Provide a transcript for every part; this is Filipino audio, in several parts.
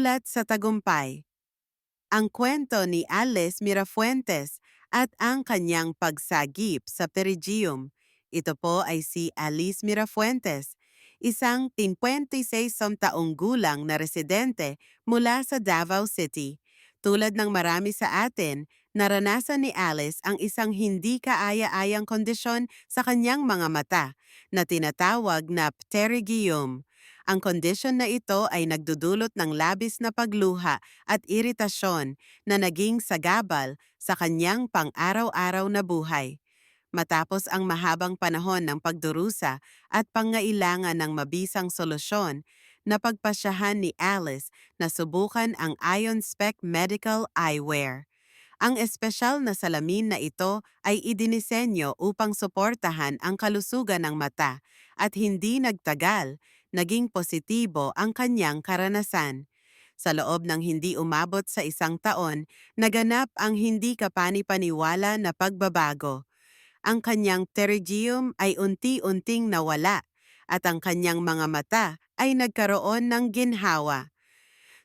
Ulat sa Tagumpay Ang kwento ni Alice Mirafuentes at ang kanyang pagsagip sa Perigium. Ito po ay si Alice Mirafuentes, isang 56 taong gulang na residente mula sa Davao City. Tulad ng marami sa atin, naranasan ni Alice ang isang hindi kaaya-ayang kondisyon sa kanyang mga mata na tinatawag na pterygium. Ang kondisyon na ito ay nagdudulot ng labis na pagluha at iritasyon na naging sagabal sa kanyang pang-araw-araw na buhay. Matapos ang mahabang panahon ng pagdurusa at pangailangan ng mabisang solusyon, napagpasyahan ni Alice na subukan ang Ion Spec Medical Eyewear. Ang espesyal na salamin na ito ay idinisenyo upang suportahan ang kalusugan ng mata at hindi nagtagal, naging positibo ang kanyang karanasan. Sa loob ng hindi umabot sa isang taon, naganap ang hindi kapani-paniwala na pagbabago. Ang kanyang pterygium ay unti-unting nawala at ang kanyang mga mata ay nagkaroon ng ginhawa.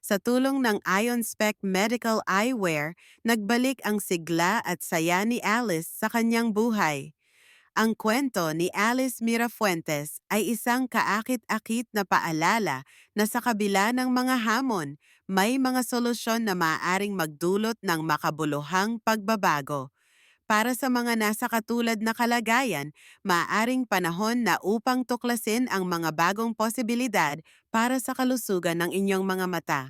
Sa tulong ng Ion Spec Medical Eyewear, nagbalik ang sigla at saya ni Alice sa kanyang buhay. Ang kwento ni Alice Mirafuentes ay isang kaakit-akit na paalala na sa kabila ng mga hamon, may mga solusyon na maaaring magdulot ng makabuluhang pagbabago. Para sa mga nasa katulad na kalagayan, maaaring panahon na upang tuklasin ang mga bagong posibilidad para sa kalusugan ng inyong mga mata.